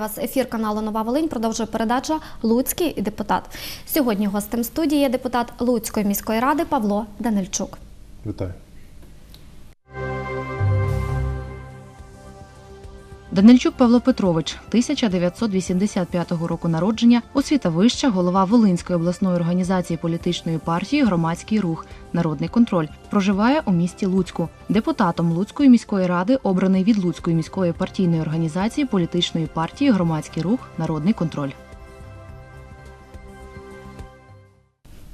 Вас. Ефір каналу Нова Волинь. Продовжує передача Луцький депутат. Сьогодні гостем студії є депутат Луцької міської ради Павло Данильчук. Вітаю. Данильчук Павло Петрович, 1985 року народження, освіта вища, голова Волинської обласної організації політичної партії Громадський рух, народний контроль. Проживає у місті Луцьку. Депутатом Луцької міської ради обраний від Луцької міської партійної організації політичної партії Громадський рух, народний контроль.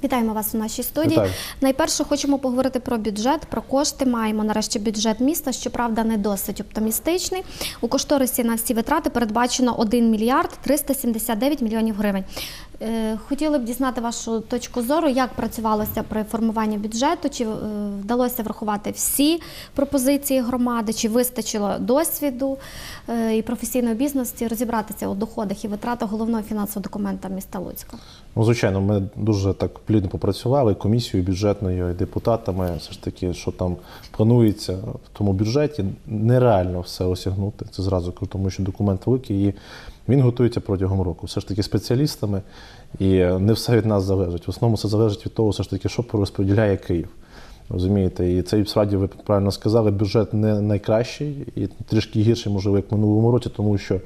Вітаємо вас у нашій студії. Вітаю. Найперше хочемо поговорити про бюджет, про кошти. Маємо нарешті бюджет міста, щоправда, не досить оптимістичний. У кошторисі на всі витрати передбачено 1 мільярд 379 мільйонів гривень. Е, Хотіли б дізнати вашу точку зору, як працювалося при формуванні бюджету, чи е, вдалося врахувати всі пропозиції громади, чи вистачило досвіду е, і професійної бізнесу розібратися у доходах і витратах головного фінансового документа міста Луцька. Ну, звичайно, ми дуже так плідно попрацювали комісією бюджетною, і депутатами. Все ж таки, що там планується в тому бюджеті, нереально все осягнути. Це зразу кажу, тому що документ великий і він готується протягом року. Все ж таки спеціалістами, і не все від нас залежить. В основному все залежить від того, все ж таки, що розподіляє Київ. Розумієте, і це справді ви правильно сказали, бюджет не найкращий і трішки гірший, можливо, як в минулому році, тому що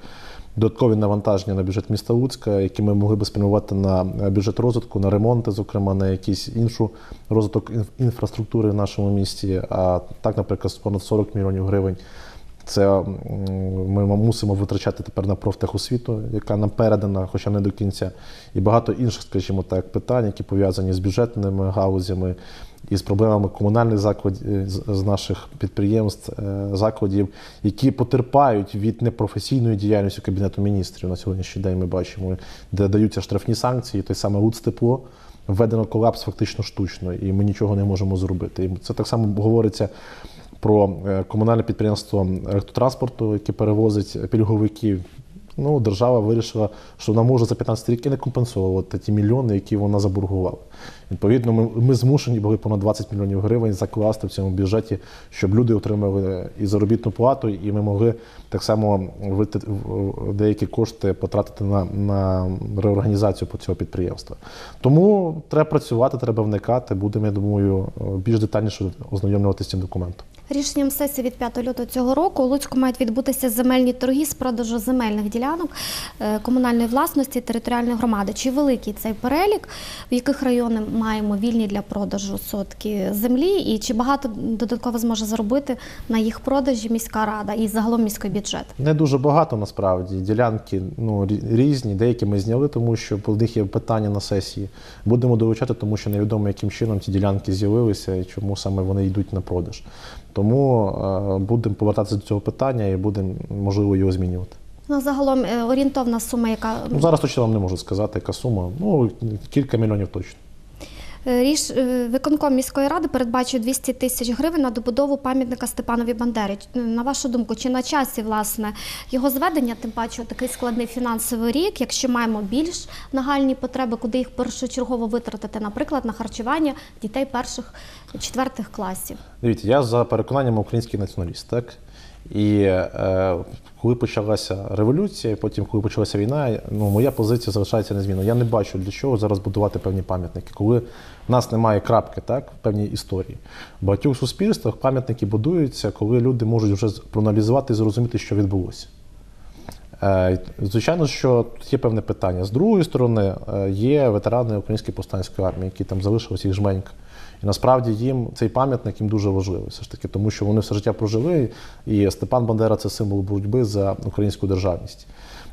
додаткові навантаження на бюджет міста Луцька, які ми могли би спрямувати на бюджет розвитку, на ремонти, зокрема, на якийсь іншу розвиток інфраструктури в нашому місті. А так, наприклад, понад 40 мільйонів гривень. Це ми мусимо витрачати тепер на профтехосвіту, яка нам передана, хоча не до кінця, і багато інших, скажімо так, питань, які пов'язані з бюджетними галузями і з проблемами комунальних закладів з- з наших підприємств, е, закладів, які потерпають від непрофесійної діяльності Кабінету міністрів на сьогоднішній день. Ми бачимо, де даються штрафні санкції, той самий Луцтепло. Введено колапс фактично штучно, і ми нічого не можемо зробити. І це так само говориться про е, комунальне підприємство електротранспорту, яке перевозить пільговиків. Ну, держава вирішила, що вона може за 15 рік і не компенсувати ті мільйони, які вона заборгувала. Відповідно, ми, ми змушені були понад 20 мільйонів гривень закласти в цьому бюджеті, щоб люди отримали і заробітну плату, і ми могли так само вити- деякі кошти потратити на, на реорганізацію цього підприємства. Тому треба працювати, треба вникати. Будемо, я думаю, більш детальніше ознайомлюватися з цим документом. Рішенням сесії від 5 лютого цього року у Луцьку мають відбутися земельні торги з продажу земельних ділянок е, комунальної власності територіальної громади. Чи великий цей перелік, в яких райони маємо вільні для продажу сотки землі, і чи багато додатково зможе заробити на їх продажі міська рада і загалом міський бюджет? Не дуже багато насправді. Ділянки ну, різні, деякі ми зняли, тому що по них є питання на сесії. Будемо долучати, тому що невідомо, яким чином ці ділянки з'явилися і чому саме вони йдуть на продаж. Тому е, будемо повертатися до цього питання і будемо, можливо, його змінювати. Ну загалом е, орієнтовна сума, яка Ну, зараз точно вам не можу сказати, яка сума. Ну, кілька мільйонів точно. Е, Ріш е, виконком міської ради передбачив 200 тисяч гривень на добудову пам'ятника Степанові Бандері. Е, На вашу думку, чи на часі власне його зведення, тим паче такий складний фінансовий рік, якщо маємо більш нагальні потреби, куди їх першочергово витратити, наприклад, на харчування дітей перших четвертих класів? Дивіться, я за переконанням український націоналіст, так? І е, коли почалася революція, потім, коли почалася війна, ну, моя позиція залишається незмінною. Я не бачу, для чого зараз будувати певні пам'ятники, коли в нас немає крапки так, в певній історії. В багатьох суспільствах пам'ятники будуються, коли люди можуть вже проаналізувати і зрозуміти, що відбулося. Е, Звичайно, що тут є певне питання. З другої сторони, е, є ветерани Української повстанської армії, які там залишились їх жменька. І насправді їм цей пам'ятник їм дуже важливий, все ж таки, тому що вони все життя прожили, і Степан Бандера це символ боротьби за українську державність.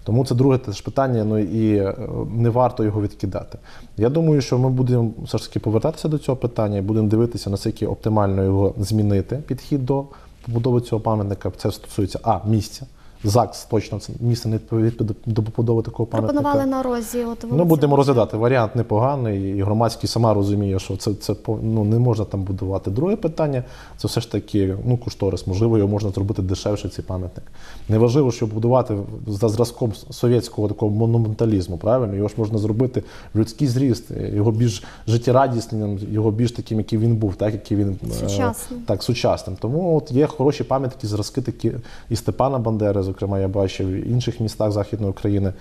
Тому це друге теж питання, ну і е, не варто його відкидати. Я думаю, що ми будемо все ж таки повертатися до цього питання і будемо дивитися, наскільки оптимально його змінити, підхід до побудови цього пам'ятника. Це стосується а місця. ЗАГС точно це місце не відповідає до побудови такого пам'ятника. Пропонували на розі. От Ну, будемо розглядати. Варіант непоганий, і громадський сама розуміє, що це, це ну, не можна там будувати. Друге питання це все ж таки ну, кошторис. Можливо, його можна зробити дешевше, цей пам'ятник. Неважливо, що будувати за зразком совєтського такого монументалізму, правильно? Його ж можна зробити в людський зріст, його більш життєрадісним, його більш таким, який він був, так, який він е, так, сучасним. Тому от є хороші пам'ятки, зразки такі і Степана Бандери, зокрема, я бачив в інших містах Західної України.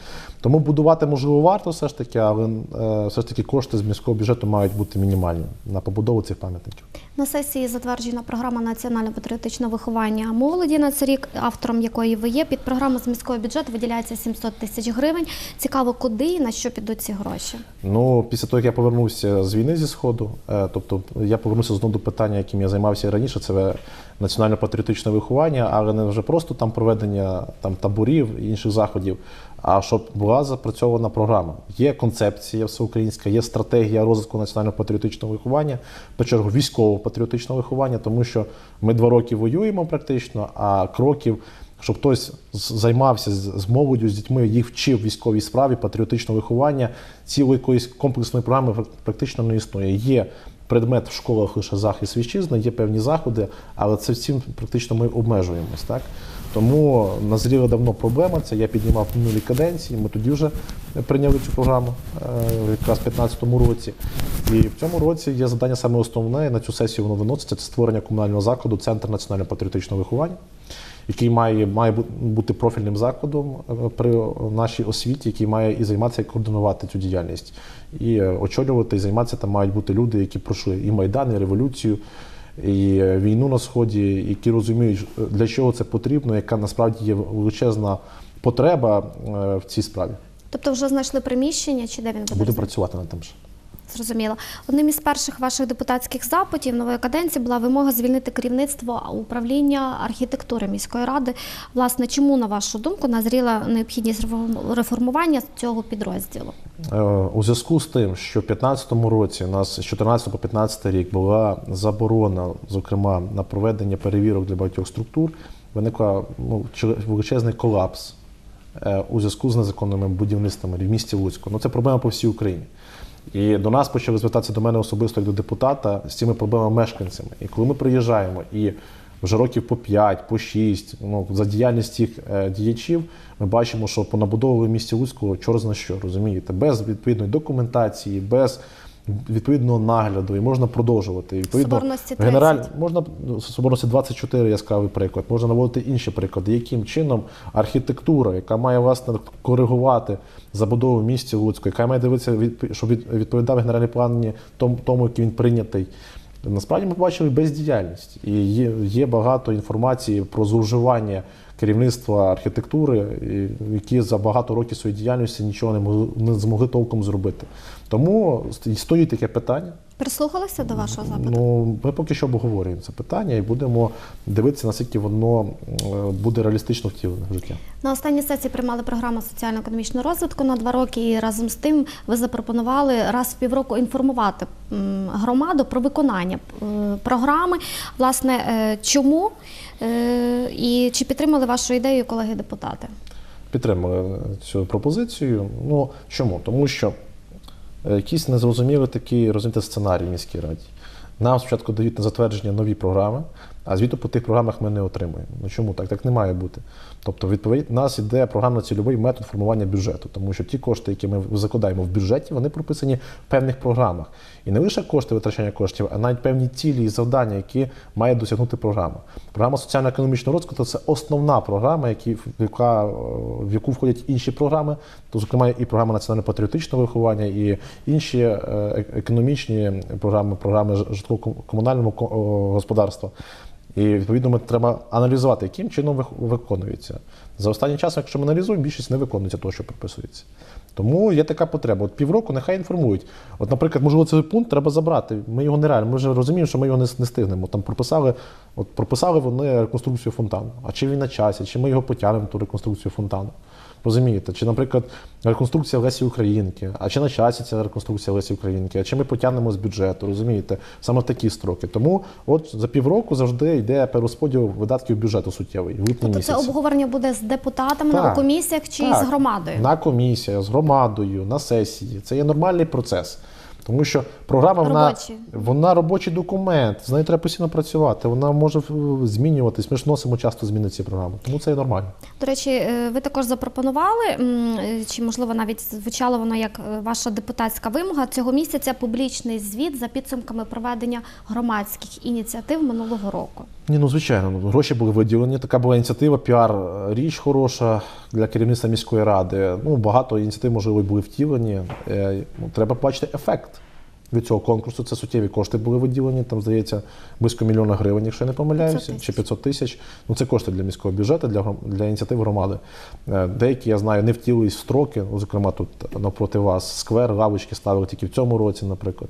Тому будувати можливо варто все ж таки, але е, все ж таки кошти з міського бюджету мають бути мінімальні на побудову цих пам'ятників. На сесії затверджена програма національно-патріотичного виховання молоді на цей рік, автором якої ви є. Під програму з міського бюджету виділяється 700 тисяч гривень. Цікаво, куди і на що підуть ці гроші. Ну, після того, як я повернувся з війни зі Сходу, е, тобто я повернувся знову до питання, яким я займався раніше, це національно-патріотичне виховання, але не вже просто там проведення там, таборів і інших заходів, а щоб була запрацьована програма. Є концепція всеукраїнська, є стратегія розвитку національно-патріотичного виховання, першу чергу військово-патріотичного виховання, тому що ми два роки воюємо практично, а кроків. Щоб хтось займався з молоддю, з дітьми, їх вчив військовій справі, патріотичного виховання, цілої якоїсь комплексної програми практично не існує. Є предмет в школах лише захист вітчизни, є певні заходи, але це всім практично ми обмежуємось. Так? Тому назріла давно проблема. Це я піднімав в минулій каденції. Ми тоді вже прийняли цю програму е, якраз в 2015 році. І в цьому році є завдання саме основне. На цю сесію воно виноситься це створення комунального закладу Центр національно-патріотичного виховання який має, має бути профільним закладом е, при нашій освіті, який має і займатися і координувати цю діяльність. І е, очолювати і займатися там мають бути люди, які пройшли і Майдан, і революцію, і е, війну на сході, які розуміють, для чого це потрібно, яка насправді є величезна потреба е, в цій справі. Тобто вже знайшли приміщення, чи де він буде? Будемо працювати над тим же. Зрозуміло. Одним із перших ваших депутатських запитів нової каденції була вимога звільнити керівництво управління архітектури міської ради. Власне, чому на вашу думку назріла необхідність реформування цього підрозділу? Е, У зв'язку з тим, що в 2015 році у нас з 14 по 15 рік була заборона, зокрема на проведення перевірок для багатьох структур, виникла ну, величезний колапс е, у зв'язку з незаконними будівництвами в місті Луцьку. Ну це проблема по всій Україні. І до нас почали звертатися до мене особисто як до депутата з цими проблемами мешканцями. І коли ми приїжджаємо і вже років по 5, по 6, ну, за діяльність цих е, діячів, ми бачимо, що понабудовували в місті Луцького чорзна що, розумієте, без відповідної документації, без відповідного нагляду, і можна продовжувати. І, Відповідно, Соборності генераль 30. можна ну, Соборності 24 яскравий приклад, можна наводити інші приклади, яким чином архітектура, яка має власне коригувати забудову в місті Луцьку, яка має дивитися, щоб відповідав генеральний план тому, який він прийнятий. Насправді ми бачили бездіяльність, і є, є багато інформації про зловживання керівництва архітектури, які за багато років своєї діяльності нічого не могли не змогли толком зробити. Тому ст- стоїть таке питання. Прислухалися до вашого запиту? Ну, ми поки що обговорюємо це питання і будемо дивитися, наскільки воно е, буде реалістично втілене в життя. На останній сесії приймали програму соціально-економічного розвитку на два роки. І разом з тим ви запропонували раз в півроку інформувати громаду про виконання е, програми. Власне, е, чому і чи підтримали вашу ідею колеги-депутати? Підтримали цю пропозицію. Ну чому? Тому що е, незрозумілі такі розумієте, сценарій в міській раді. Нам спочатку дають на затвердження нові програми, а звіту по тих програмах ми не отримуємо. Ну чому так? Так не має бути. Тобто, відповідь нас іде програмно-цільовий метод формування бюджету, тому що ті кошти, які ми закладаємо в бюджеті, вони прописані в певних програмах. І не лише кошти витрачання коштів, а навіть певні цілі і завдання, які має досягнути програма. Програма соціально-економічного розвитку це основна програма, яка, е, в яку входять інші програми, то, зокрема, і програма національно-патріотичного виховання, і інші е, е- економічні програми, програми житлово-комунального ко- господарства. І відповідно ми треба аналізувати, яким чином виконується. За останнім часом, якщо ми аналізуємо, більшість не виконується того, що прописується. Тому є така потреба. От півроку нехай інформують. От, наприклад, можливо, цей пункт треба забрати. Ми його нереально. Ми вже розуміємо, що ми його не стигнемо. Там прописали, от прописали вони реконструкцію фонтану. А чи він на часі, чи ми його потягнемо, ту реконструкцію фонтану. Розумієте? Чи, наприклад, реконструкція Лесі Українки, а чи на часі ця реконструкція Лесі Українки, а чи ми потягнемо з бюджету, розумієте? Саме в такі строки. Тому от за півроку завжди йде перерозподіл видатків бюджету суттєвий в липні Тобто місяці. це обговорення буде з депутатами на комісіях чи Так. з громадою? На комісіях, з громадою, на сесії. Це є нормальний процес. Тому що програма вона Робочі. вона робочий документ, з нею треба постійно працювати. Вона може е, змінюватись. Ми ж носимо часто зміни ці програми, тому це і нормально. До речі, е, ви також запропонували, е, чи можливо навіть звучало воно як ваша депутатська вимога цього місяця публічний звіт за підсумками проведення громадських ініціатив минулого року. Ні, ну звичайно, ну, гроші були виділені. Така була ініціатива, піар е, хороша для керівництва міської ради. Ну багато ініціатив, можливо, були втілені. Е, ну, треба бачити ефект від цього конкурсу. Це суттєві кошти були виділені. Там здається близько мільйона гривень, якщо я не помиляюся, 500 чи 500 тисяч. Ну це кошти для міського бюджету, для для ініціатив громади. Е, Деякі я знаю, не втілились в строки. Ну, зокрема, тут навпроти вас сквер, лавочки ставили тільки в цьому році, наприклад.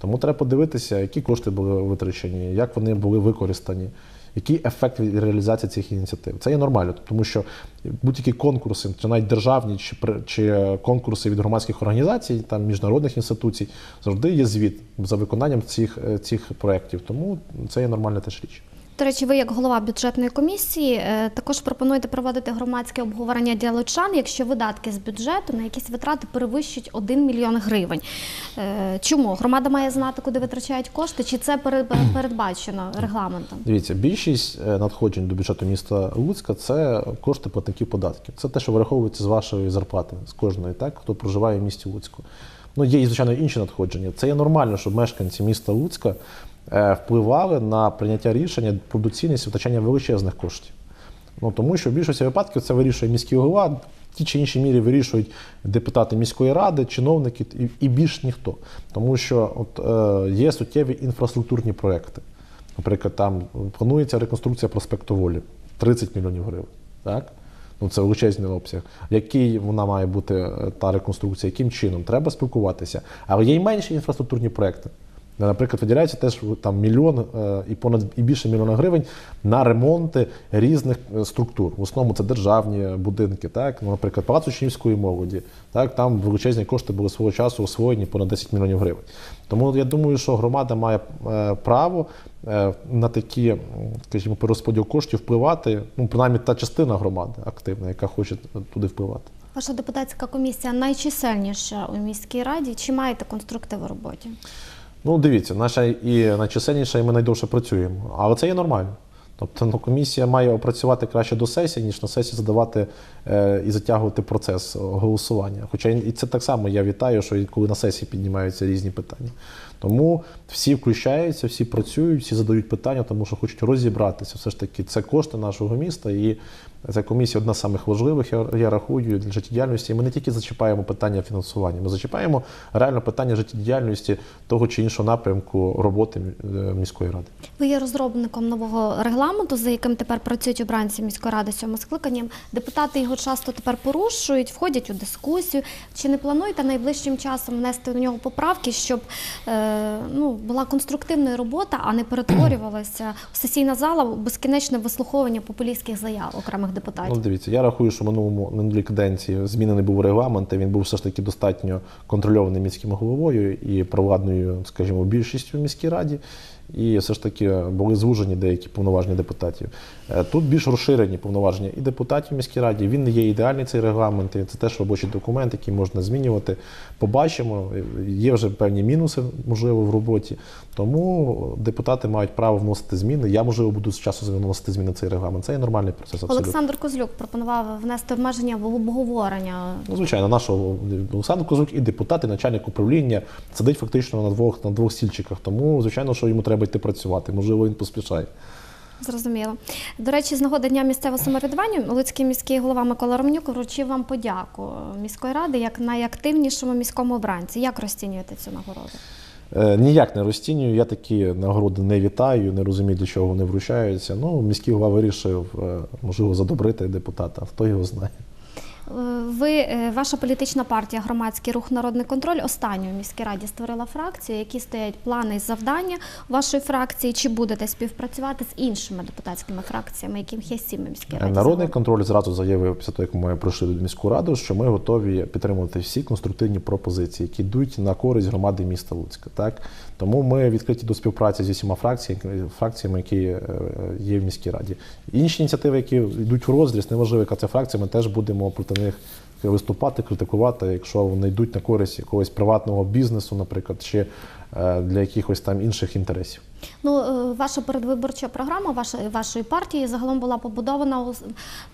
Тому треба подивитися, які кошти були витрачені, як вони були використані. Який ефект від реалізації цих ініціатив? Це є нормально, тому що будь-які конкурси, чи навіть державні, чи, чи конкурси від громадських організацій, там міжнародних інституцій, завжди є звіт за виконанням цих, е, цих проєктів. Тому це є нормальна теж річ. До речі, ви як голова бюджетної комісії е, також пропонуєте проводити громадське обговорення для лучан, якщо видатки з бюджету на якісь витрати перевищують 1 мільйон гривень. Е, Чому громада має знати, куди витрачають кошти, чи це передбачено регламентом? Дивіться, більшість е, надходжень до бюджету міста Луцька це кошти платників податків. Це те, що вираховується з вашої зарплати, з кожної, так, хто проживає в місті Луцьку. Ну, є і, звичайно, інші надходження. Це є нормально, щоб мешканці міста Луцька впливали на прийняття рішення про доцільність витрачання величезних коштів. Ну, тому що в більшості випадків це вирішує міський голова, в ті чи іншій мірі вирішують депутати міської ради, чиновники і, і більш ніхто. Тому що от, е, є суттєві інфраструктурні проекти. Наприклад, там планується реконструкція проспекту Волі 30 мільйонів гривень. Так? Ну, це величезний обсяг. Який вона має бути е, та реконструкція, яким чином? Треба спілкуватися. Але є й менші інфраструктурні проекти. Наприклад, виділяється теж там мільйон е, і понад і більше мільйона гривень на ремонти різних е, структур. В основному це державні будинки, так ну, наприклад, палац учнівської молоді. Так там величезні кошти були свого часу освоєні понад 10 мільйонів гривень. Тому я думаю, що громада має е, право на такі, скажімо, перерозподіл коштів впливати. Ну принаймні та частина громади активна, яка хоче туди впливати. Ваша депутатська комісія найчисельніша у міській раді. Чи маєте конструктив у роботі? Ну, дивіться, наша і найчисельніша, і ми найдовше працюємо. Але це є нормально. Тобто ну, комісія має опрацювати краще до сесії, ніж на сесії задавати е, і затягувати процес голосування. Хоча і це так само я вітаю, що коли на сесії піднімаються різні питання. Тому всі включаються, всі працюють, всі задають питання, тому що хочуть розібратися. Все ж таки, це кошти нашого міста, і ця комісія одна з самих важливих, я, рахую, для життєдіяльності. Ми не тільки зачіпаємо питання фінансування, ми зачіпаємо реально питання життєдіяльності того чи іншого напрямку роботи е, міської ради. Ви є розробником нового регламенту, за яким тепер працюють обранці міської ради сьомим скликанням. Депутати його часто тепер порушують, входять у дискусію. Чи не плануєте найближчим часом внести до нього поправки, щоб е, ну, була конструктивна робота, а не перетворювалася сесійна зала безкінечне вислуховування популістських заяв окремих депутатів? Ну, дивіться, я рахую, що в минулому минулій каденції змінений був регламент, і він був все ж таки достатньо контрольований міським головою і провладною, скажімо, більшістю в міській раді. І все ж таки були звужені деякі повноваження депутатів. Е, Тут більш розширені повноваження і депутатів в міській раді. Він не є ідеальний цей регламент, і це теж робочий документ, який можна змінювати. Побачимо. Є вже певні мінуси, можливо, в роботі. Тому депутати мають право вносити зміни. Я можливо буду з часу вносити зміни в цей регламент. Це є нормальний процес. Абсолютно. Олександр Козлюк пропонував внести обмеження в обговорення. Ну, звичайно, нашого Олександр Козук і депутат, і начальник управління сидить фактично на двох на двох стільчиках. Тому, звичайно, що йому треба йти працювати. Можливо, він поспішає. Зрозуміло. До речі, з нагоди дня місцевого самоврядування Луцький міський голова Микола Ромнюк вручив вам подяку міської ради як найактивнішому міському обранці. Як розцінюєте цю нагороду? Е, ніяк не розцінюю. Я такі нагороди не вітаю, не розумію, для чого вони вручаються. Ну, міський голова вирішив, е, можливо, задобрити депутата. Хто його знає. Ви, е, ваша політична партія, громадський рух Народний контроль останньою в міській раді створила фракцію. Які стоять плани і завдання вашої фракції? Чи будете співпрацювати з іншими депутатськими фракціями, яким є сім в міській раді? Народний контроль зразу заявив після того, як ми пройшли міську раду, що ми готові підтримувати всі конструктивні пропозиції, які йдуть на користь громади міста Луцька. Так тому ми відкриті до співпраці зі всіма фракціями, фракціями, які е, є в міській раді. Інші ініціативи, які йдуть в розріз, неважливо, яка це фракція, ми теж будемо проти них виступати, критикувати, якщо вони йдуть на користь якогось приватного бізнесу, наприклад, чи для якихось там інших інтересів. Ну, е, ваша передвиборча програма вашої, вашої партії загалом була побудована у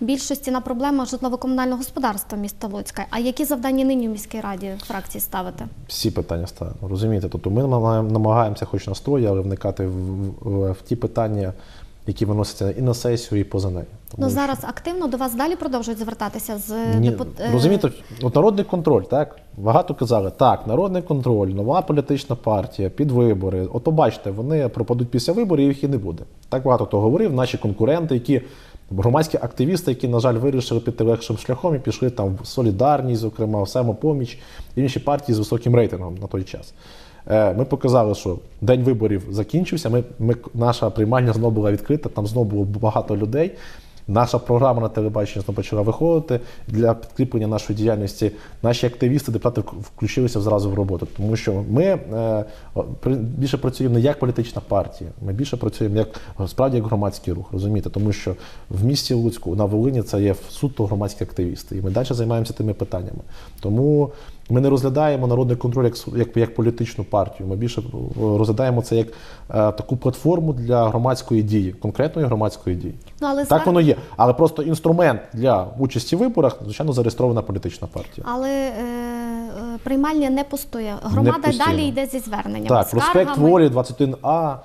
більшості на проблемах житлово-комунального господарства міста Луцька. А які завдання нині в міській раді фракції ставити? Всі питання ставимо. Розумієте? Тобто ми намагаємо- намагаємося, хоч на строї, але вникати в, в, в ті питання, які виносяться і на сесію, і поза нею. Тому Ну що- зараз активно до вас далі продовжують звертатися з Ні, депут... е, Розумієте, от народний контроль, так? Багато казали, так, народний контроль, нова політична партія, під вибори. От побачите, вони пропадуть після виборів, їх і не буде. Так багато хто говорив, наші конкуренти, які громадські активісти, які, на жаль, вирішили піти легшим шляхом і пішли там в солідарність, зокрема, в самопоміч, і інші партії з високим рейтингом на той час. Е, Ми показали, що день виборів закінчився. Ми, ми, наша приймальня знову була відкрита, там знову було багато людей. Наша програма на телебаченні знову почала виходити для підкріплення нашої діяльності. Наші активісти, депутати включилися зразу в роботу, тому що ми е, більше працюємо не як політична партія, ми більше працюємо як справді як громадський рух. Розумієте, тому що в місті Луцьку на Волині це є суто громадські активісти, і ми далі займаємося тими питаннями. Тому ми не розглядаємо народний контроль як, як, як політичну партію. Ми більше е, розглядаємо це як е, таку платформу для громадської дії, конкретної громадської дії. Ну, але Так звер- воно є. Але просто інструмент для участі в виборах, звичайно, зареєстрована політична партія. Але е, е, приймальня не пустує. Громада постійно. далі йде зі зверненнями. Так, скаргами. проспект Волі 21А,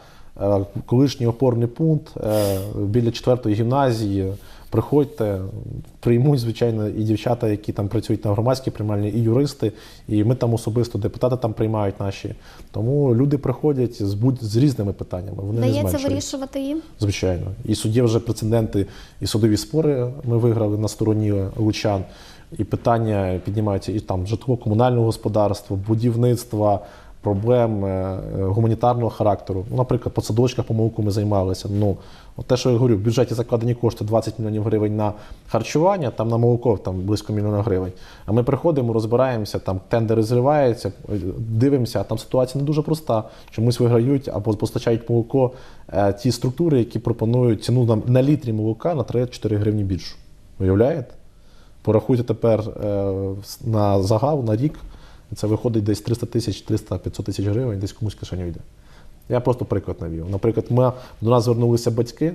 е, колишній опорний пункт е, біля 4-ї гімназії. Приходьте, приймуть, звичайно, і дівчата, які там працюють на громадській приймальні, і юристи, і ми там особисто депутати там приймають наші. Тому люди приходять з будь з різними питаннями. Вони не вирішувати їм. Звичайно. І судді вже прецеденти і судові спори ми виграли на стороні лучан. І питання піднімаються і там житлово-комунального господарства, будівництва, проблем е, гуманітарного характеру. Ну, наприклад, по садочках помилку ми займалися. Ну, от те, що я говорю, в бюджеті закладені кошти 20 мільйонів гривень на харчування, там на молоко там близько мільйона гривень. А ми приходимо, розбираємося, там тендери зриваються, дивимося, а там ситуація не дуже проста. Чомусь виграють або постачають молоко е, ті структури, які пропонують ціну на, на літрі молока на 3-4 гривні більшу. Уявляєте? Порахуйте тепер е, на загал, на рік, це виходить десь 300 тисяч, 300-500 тисяч гривень, десь комусь в кишеню йде. Я просто приклад навів. Наприклад, ми, до нас звернулися батьки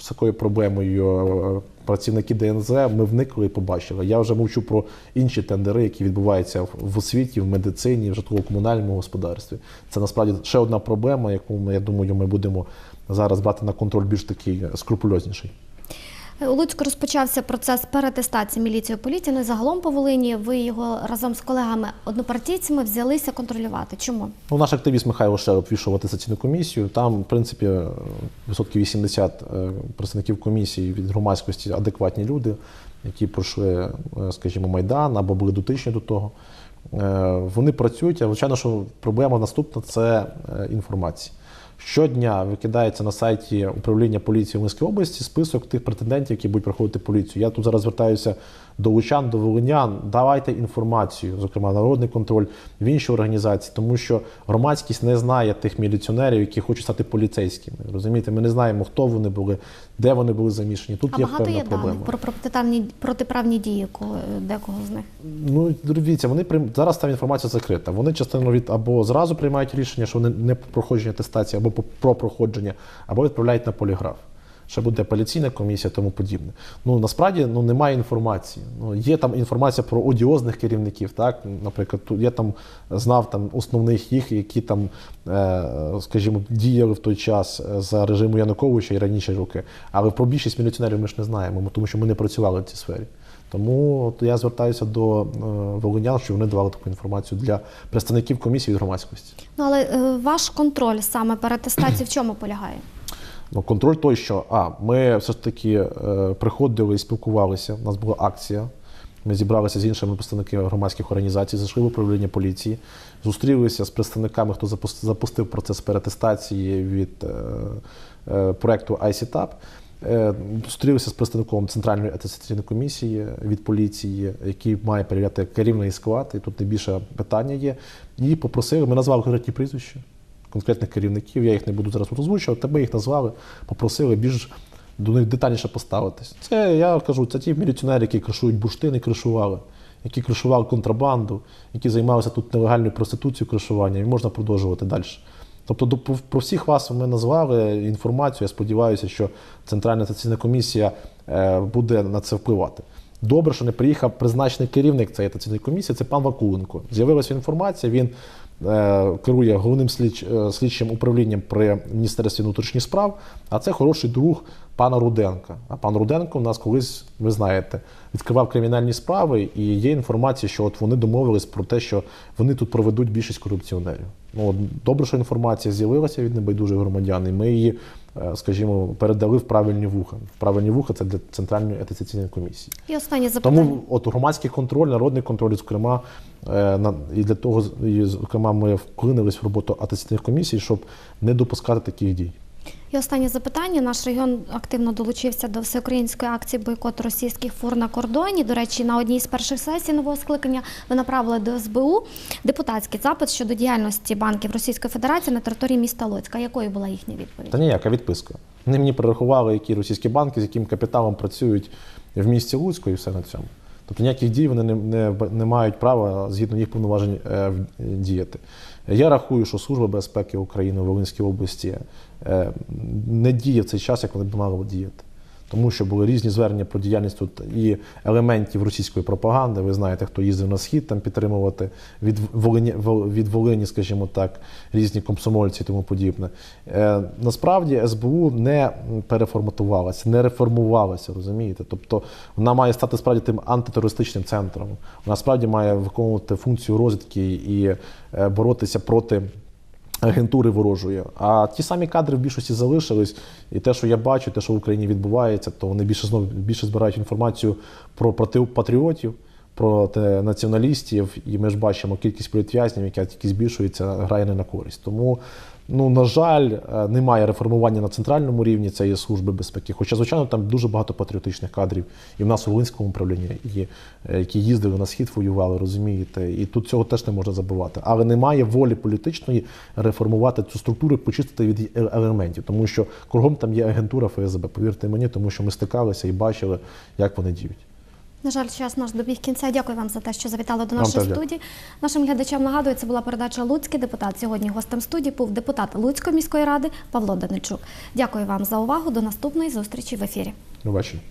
з такою проблемою, е, працівники ДНЗ, ми вникли і побачили. Я вже мовчу про інші тендери, які відбуваються в, освіті, в медицині, в житлово-комунальному господарстві. Це насправді ще одна проблема, яку я думаю, ми будемо зараз брати на контроль більш такий е, скрупульозніший. Е, У Луцьку розпочався процес перетестації міліції поліції. Ну загалом по Волині ви його разом з колегами однопартійцями взялися контролювати. Чому? Ну, наш активіст Михайло Шероб війшов атестаційну комісію. Там, в принципі, е, відсотків 80 е, представників комісії від громадськості адекватні люди, які пройшли, скажімо, майдан або були дотичні до того. Вони працюють, а звичайно, що проблема наступна це інформація. Щодня викидається на сайті управління поліції Волинської області список тих претендентів, які будуть проходити поліцію. Я тут зараз звертаюся до лучан, до волинян. Давайте інформацію, зокрема народний контроль в інші організації, тому що громадськість не знає тих міліціонерів, які хочуть стати поліцейськими. Розумієте, ми не знаємо, хто вони були, де вони були замішані. Тут А є багато певна є проблема. даних про протиправні, протиправні дії кого- декого з них. Ну, дивіться, вони прийм... зараз там інформація закрита. Вони частину від або зразу приймають рішення, що вони не проходження атестації, або про проходження, або відправляють на поліграф. Ще буде апеляційна комісія, тому подібне. Ну насправді ну немає інформації. Ну є там інформація про одіозних керівників. Так, наприклад, тут я там знав там основних їх, які там, е, скажімо, діяли в той час е, за режиму Януковича і раніше роки. Але про більшість міліціонерів ми ж не знаємо, тому що ми не працювали в цій сфері. Тому я звертаюся до е, волинян, щоб вони давали таку інформацію для представників комісії від громадськості. Ну але е, ваш контроль саме перетестації в чому полягає? Ну, контроль той, що а, ми все ж таки е, приходили і спілкувалися. У нас була акція. Ми зібралися з іншими представниками громадських організацій, зайшли в управління поліції, зустрілися з представниками, хто запустив процес перетестації від е, е, проекту ICTAP. Зустрілися з представником Центральної атестаційної комісії від поліції, який має перевіряти керівний склад, і тут найбільше питання є. І попросили, ми назвали конкретні прізвища конкретних керівників, я їх не буду зараз озвучувати, тебе їх назвали, попросили більш до них детальніше поставитись. Це я кажу, це ті міліціонери, які кришують бурштини, кришували, які кришували контрабанду, які займалися тут нелегальною проституцією, кришуванням, і можна продовжувати далі. Тобто до- про всіх вас ми назвали інформацію. Я сподіваюся, що Центральна атестаційна комісія е, буде на це впливати. Добре, що не приїхав призначений керівник цієї атестаційної комісії, це пан Вакуленко. З'явилася інформація, він керує головним слідч, е, слідчим управлінням при Міністерстві внутрішніх справ, а це хороший друг пана Руденка. А пан Руденко у нас колись, ви знаєте, відкривав кримінальні справи, і є інформація, що от вони домовились про те, що вони тут проведуть більшість корупціонерів. Ну, от добре, що інформація з'явилася від небайдужих громадян, і ми її, е, скажімо, передали в правильні вуха. В правильні вуха це для Центральної етиційної комісії. І останнє запитання. Тому от громадський контроль, народний контроль, зокрема, е, і для того, і, зокрема, ми вклинились в роботу атестаційних комісій, щоб не допускати таких дій. І останнє запитання. Наш регіон активно долучився до всеукраїнської акції бойкот російських фур на кордоні. До речі, на одній з перших сесій нового скликання ви направили до СБУ депутатський запит щодо діяльності банків Російської Федерації на території міста Луцька. Якою була їхня відповідь? Та ніяка відписка. Вони мені перерахували, які російські банки, з яким капіталом працюють в місті Луцьку, і все на цьому. Тобто ніяких дій вони не, не, не мають права згідно їх повноважень е, діяти. Я рахую, що Служба безпеки України в Волинській області не діє в цей час, як вони б мали діяти. Тому що були різні звернення про діяльність тут і елементів російської пропаганди. Ви знаєте, хто їздив на схід там підтримувати від Волині, від Волині, скажімо так, різні комсомольці і тому подібне. Е, насправді СБУ не переформатувалася, не реформувалася, розумієте? Тобто вона має стати справді тим антитерористичним центром. Вона справді має виконувати функцію розвідки і е, боротися проти агентури ворожої. А ті самі кадри в більшості залишились, і те, що я бачу, те, що в Україні відбувається, то вони більше знову більше збирають інформацію про проти патріотів, про націоналістів, і ми ж бачимо кількість політв'язнів, яка тільки збільшується, грає не на користь. Тому. Ну, на жаль, е, немає реформування на центральному рівні цієї служби безпеки. Хоча, звичайно, там дуже багато патріотичних кадрів, і в нас у Волинському управлінні, і, е, які їздили на схід, воювали, розумієте. І тут цього теж не можна забувати. Але немає волі політичної реформувати цю структуру, почистити від е- елементів, тому що кругом там є агентура ФСБ. Повірте мені, тому що ми стикалися і бачили, як вони діють. На жаль, час наш добіг кінця. Дякую вам за те, що завітали до нашої студії. Нашим глядачам нагадую, це була передача Луцький депутат. Сьогодні гостем студії був депутат Луцької міської ради Павло Даничук. Дякую вам за увагу. До наступної зустрічі в ефірі. До бачення.